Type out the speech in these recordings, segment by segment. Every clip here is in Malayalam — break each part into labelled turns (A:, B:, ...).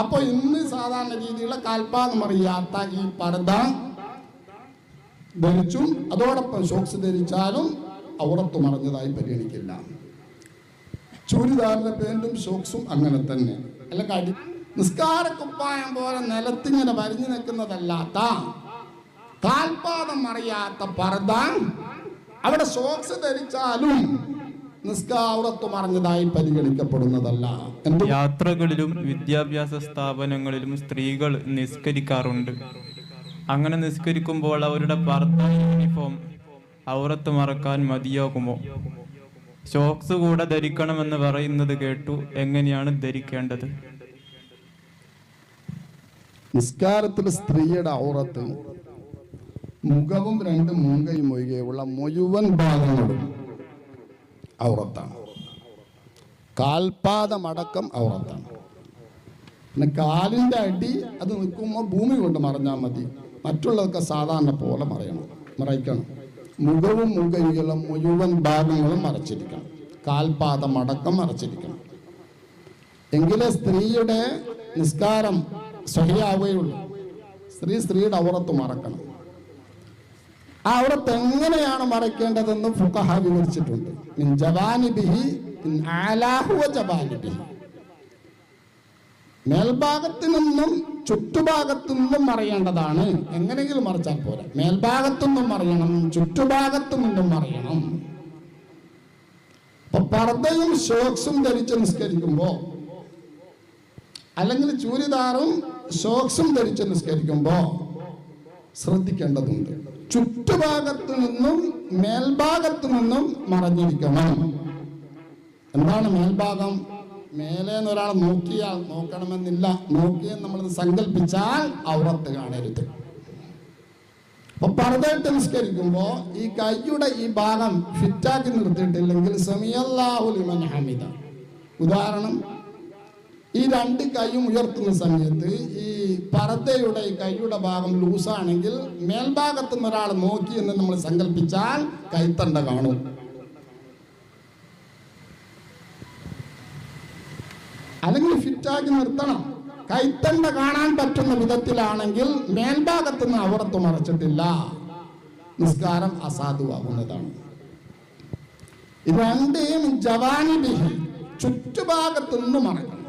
A: അപ്പൊ ഇന്ന് സാധാരണ രീതിയിലുള്ള കാൽപാദം അറിയാത്ത ഈ പർദ്ദ ധരിച്ചും അതോടൊപ്പം സോക്സ് ധരിച്ചാലും ഔറത്ത് മറഞ്ഞതായി പരിഗണിക്കില്ല. ചൂരിദാറിന്റെ പാന്റും സോക്സും അങ്ങനെ തന്നെ. അല്ലെങ്കിൽ അടി നിസ്കാര കുപ്പായം പോലെ നിലത്തിങ്ങനെ വരിഞ്ഞു നിൽക്കുന്നതല്ലാത്ത കാൽപാദം അറിയാത്ത പർദ്ദ അവിടെ സോക്സ് ധരിച്ചാലും നിസ്കാരത്ത് മറഞ്ഞതായി പരിഗണിക്കപ്പെടുന്നതല്ല
B: യാത്രകളിലും വിദ്യാഭ്യാസ സ്ഥാപനങ്ങളിലും സ്ത്രീകൾ നിസ്കരിക്കാറുണ്ട്. അങ്ങനെ നിസ്കരിക്കുമ്പോൾ അവരുടെ പർദ്ദ യൂണിഫോം ഔറത്ത് മറക്കാൻ മതിയാകുമോ? ഷോക്സ് കൂടെ ധരിക്കണമെന്ന് പറയുന്നത് കേട്ടു. എങ്ങനെയാണ് ധരിക്കേണ്ടത്?
A: നിസ്കാരത്തിൽ സ്ത്രീയുടെ ഔറത്ത് മുഖവും രണ്ട് മൂങ്കയും ഒഴികെയുള്ള മുഴുവൻ ഭാഗങ്ങളും ഔറത്താണ്. കാൽപാദമടക്കം ഔറത്താണ്. പിന്നെ കാലിന്റെ അടി അത് നിൽക്കുമ്പോൾ ഭൂമി കൊണ്ട് മറഞ്ഞാൽ മതി. മറ്റുള്ളതൊക്കെ സാധാരണ പോലെ മറയണം മറയ്ക്കണം. മുഖവും മുഖയിലുള്ള മുഴുവൻ ഭാഗങ്ങളും മറച്ചിരിക്കണം. കാൽപാദം അടക്കം മറച്ചിരിക്കണം. എങ്കിലേ സ്ത്രീയുടെ നിസ്കാരം സഹിയാവുകയുള്ളൂ. സ്ത്രീ സ്ത്രീയുടെ ഔറത്ത് മറക്കണം. ഔറത്ത് എങ്ങനെയാണ് മറയ്ക്കേണ്ടതെന്ന് ഫുഖഹ വിവരിച്ചിട്ടുണ്ട്. ജവാനിബിഹി വ ജവാനിബിഹി. മേൽഭാഗത്തു നിന്നും ചുറ്റുഭാഗത്തു നിന്നും മറിയേണ്ടതാണ്. എങ്ങനെയെങ്കിലും മറിച്ചാൽ പോരാ. മേൽഭാഗത്തു നിന്നും മറിയണം ചുറ്റുഭാഗത്തു നിന്നും മറിയണം. അപ്പൊ പർദ്ദയും ഷോക്സും ധരിച്ച് നിസ്കരിക്കുമ്പോ അല്ലെങ്കിൽ ചൂരിദാറും ഷോക്സും ധരിച്ച് നിസ്കരിക്കുമ്പോ ശ്രദ്ധിക്കേണ്ടതുണ്ട്. ചുറ്റുഭാഗത്തു നിന്നും മേൽഭാഗത്തു നിന്നും മറഞ്ഞിരിക്കണം. എന്താണ് മേൽഭാഗം? മേലെ നിന്ന് ഒരാൾ നോക്കിയാൽ നോക്കണമെന്നില്ല. നോക്കിയെന്ന് നമ്മൾ സങ്കല്പിച്ചാൽ ഔറത്ത് കാണരുത്. അപ്പൊ പർദ്ദയിട്ട് നിസ്കരിക്കുമ്പോ ഈ കൈയുടെ ഈ ഭാഗം ഫിറ്റാക്കി നിർത്തിയിട്ടില്ലെങ്കിൽ ഹമിദ. ഉദാഹരണം ഈ രണ്ട് കൈയും ഉയർത്തുന്ന സമയത്ത് ഈ പരതയുടെ കൈയുടെ ഭാഗം ലൂസാണെങ്കിൽ മേൽഭാഗത്ത് നിന്ന് ഒരാൾ നോക്കി എന്ന് നമ്മൾ സങ്കല്പിച്ചാൽ കൈത്തണ്ട കാണും. അല്ലെങ്കിൽ ഫിറ്റാക്കി നിർത്തണം. കൈത്തണ്ട കാണാൻ പറ്റുന്ന വിധത്തിലാണെങ്കിൽ മേൽഭാഗത്ത് നിന്ന് അവിടത്ത് മറച്ചിട്ടില്ല. നിസ്കാരം അസാധുവാകുന്നതാണ്. രണ്ടേയും ജവാനി ബിഹി ചുറ്റുഭാഗത്തു നിന്ന് മറക്കണം.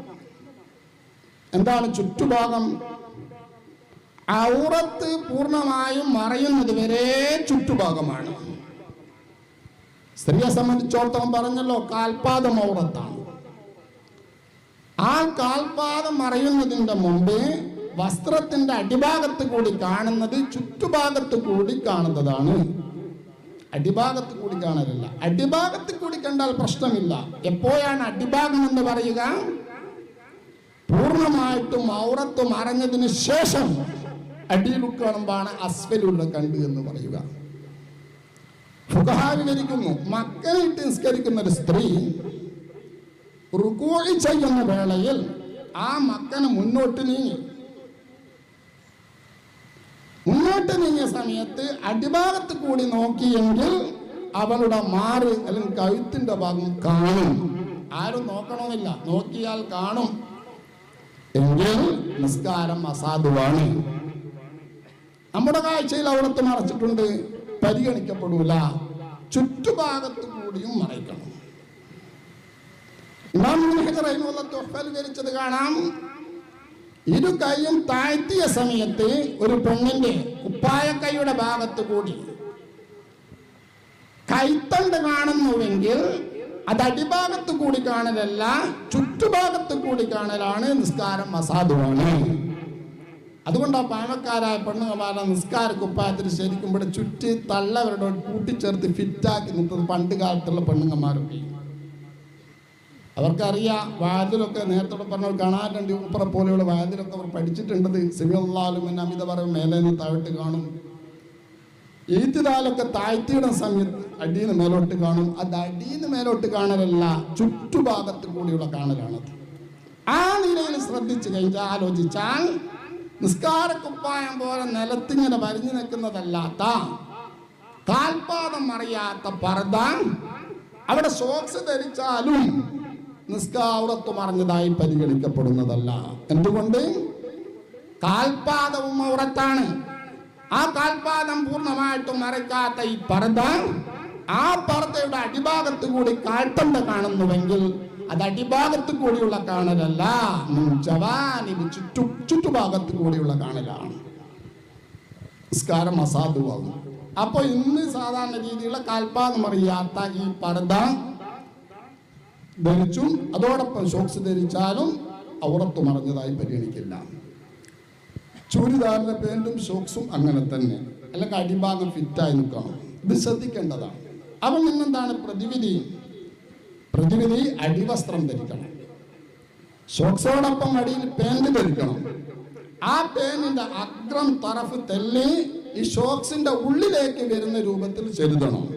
A: എന്താണ് ചുറ്റുഭാഗം? ഔറത്ത് പൂർണമായും മറയുന്നത് വരെ ചുറ്റുഭാഗമാണ്. സ്ത്രീയെ സംബന്ധിച്ചോടത്തോളം പറഞ്ഞല്ലോ കാൽപാദം ഔറത്താണ്. ആ കാൽപാദം മറയുന്നതിന്റെ മുമ്പ് വസ്ത്രത്തിന്റെ അടിഭാഗത്ത് കൂടി കാണുന്നത് ചുറ്റുഭാഗത്ത് കൂടി കാണുന്നതാണ്. അടിഭാഗത്ത് കൂടി കാണലില്ല. അടിഭാഗത്ത് കൂടി കണ്ടാൽ പ്രശ്നമില്ല. എപ്പോഴാണ് അടിഭാഗം എന്ന് പറയുക? പൂർണമായിട്ടും ഔറത്ത് മറഞ്ഞതിന് ശേഷം അടിയിലുക്കണമ്പാണ് അസ്വലുള്ള കണ്ട് എന്ന് പറയുക. വിവരിക്കുന്നു മക്കളിട്ട് നിസ്കരിക്കുന്ന ഒരു സ്ത്രീ റുക്കോഴി ചെയ്യുന്ന വേളയിൽ ആ മക്കനെ മുന്നോട്ട് നീങ്ങി. മുന്നോട്ട് നീങ്ങിയ സമയത്ത് അടിഭാഗത്ത് കൂടി നോക്കിയെങ്കിൽ അവളുടെ മാറ് അല്ലെങ്കിൽ കഴുത്തിന്റെ ഭാഗം കാണും. ആരും നോക്കണമെന്നില്ല. നോക്കിയാൽ കാണും. എങ്കിൽ നിസ്കാരം അസാധുവാണ്. നമ്മുടെ കാഴ്ചയിൽ അവിടുത്തെ മറച്ചിട്ടുണ്ട് പരിഗണിക്കപ്പെടൂല. ചുറ്റുഭാഗത്ത് കൂടിയും മറയ്ക്കണം വിവരിച്ചത് കാണാം. ഇരു കൈയും താഴ്ത്തിയ സമയത്ത് ഒരു പെണ്ണിന്റെ കുപ്പായക്കൈയുടെ ഭാഗത്ത് കൂടി കൈത്തണ്ട് കാണുന്നുവെങ്കിൽ അത് അടിഭാഗത്ത് കൂടി കാണലല്ല ചുറ്റുഭാഗത്ത് കൂടി കാണലാണ് നിസ്കാരം അസാധുവാണ്. അതുകൊണ്ട് ആ പാവക്കാരായ നിസ്കാര കുപ്പായത്തിന് ശരിക്കും ഇവിടെ ചുറ്റി തള്ളവരുടെ കൂട്ടിച്ചേർത്ത് ഫിറ്റാക്കി നിൽക്കുന്നത് പണ്ട് കാലത്തുള്ള പെണ്ണുങ്ങന്മാരൊക്കെ. അവർക്കറിയാം വാതിലൊക്കെ നേരത്തെ പറഞ്ഞവർ കാണാറുണ്ട് ഉപ്പറ പോലെയുള്ള വാതിലൊക്കെ അവർ പഠിച്ചിട്ടുണ്ടത്. സിമിളാലും പിന്നെ അമിത പറയും മേലെ നിന്ന് കാണും. എഴുത്തുതാലൊക്കെ താഴ്ത്തിയിടുന്ന സമയത്ത് അടിയിൽ നിന്ന് മേലോട്ട് കാണും. അത് അടിയിൽ നിന്ന് മേലോട്ട് കാണലല്ല ചുറ്റുഭാഗത്ത് കൂടിയുള്ള കാണലാണത് ആ നിലയിൽ ശ്രദ്ധിച്ചു കഴിഞ്ഞാൽ ആലോചിച്ചാൽ നിസ്കാര കുപ്പായം പോലെ നിലത്തിങ്ങനെ വരിഞ്ഞു നിൽക്കുന്നതല്ലാത്ത കാൽപാദം അറിയാത്ത പർദ്ദ അവിടെ സോക്സ് ധരിച്ചാലും നിസ്കാരത്ത് മറഞ്ഞതായി പരിഗണിക്കപ്പെടുന്നതല്ല. എന്തുകൊണ്ട്? കാൽപാദവും ഔറത്താണ് ആ കാൽപാദം പൂർണമായിട്ടും മറയ്ക്കാത്ത ഈ പർദ്ദ ആ പർദ്ദയുടെ അടിഭാഗത്ത് കൂടി കാഴ്ത്തണ്ട കാണുന്നുവെങ്കിൽ അത് അടിഭാഗത്ത് കൂടിയുള്ള കാണലല്ല ജവാനിന് ചുറ്റു ചുറ്റുഭാഗത്ത് കൂടിയുള്ള കാണലാണ്. നിസ്കാരം അസാധുവാകും അപ്പൊ ഇന്ന് സാധാരണ രീതിയിലുള്ള കാൽപാദം അറിയാത്ത ഈ പർദ്ദ ധരിച്ചും അതോടൊപ്പം ഷോക്സ് ധരിച്ചാലും ഔറത്ത് മറഞ്ഞതായി പരിഗണിക്കില്ല. ചൂരിദാറിന്റെ പാന്റും ഷോക്സും അങ്ങനെ തന്നെ. അല്ലെങ്കിൽ അടിഭാഗം ഫിറ്റായി നിൽക്കണം. ഇത് ശ്രദ്ധിക്കേണ്ടതാണ്. അവൻ നിന്നെന്താണ് പ്രതിവിധി? പ്രതിവിധി അടിവസ്ത്രം ധരിക്കണം. ഷോക്സോടൊപ്പം അടിയിൽ പാന്റ് ധരിക്കണം. ആ പേനിന്റെ അഗ്രം തറഫ് തെല്ലി ഈ ഷോക്സിന്റെ ഉള്ളിലേക്ക് വരുന്ന രൂപത്തിൽ ചെലുതണം.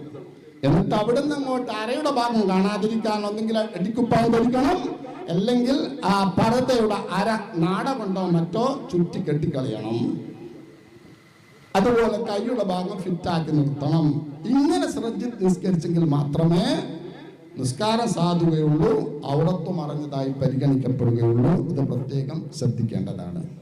A: എന്നിട്ട് അവിടുന്ന് അങ്ങോട്ട് അരയുടെ ഭാഗം കാണാതിരിക്കാൻ ഒന്നെങ്കിൽ അടിക്കുപ്പാൻ ധരിക്കണം അല്ലെങ്കിൽ ആ പർദ്ദയുടെ അര നാട കൊണ്ടോ മറ്റോ ചുറ്റി കെട്ടിക്കളയണം. അതുപോലെ കൈയുടെ ഭാഗം ഫിറ്റാക്കി നിർത്തണം. ഇങ്ങനെ ശ്രദ്ധിച്ച് നിസ്കരിച്ചെങ്കിൽ മാത്രമേ നിസ്കാരം സാധുകയുള്ളൂ ഔറത്വം അറിഞ്ഞതായി പരിഗണിക്കപ്പെടുകയുള്ളൂ. ഇത് പ്രത്യേകം ശ്രദ്ധിക്കേണ്ടതാണ്.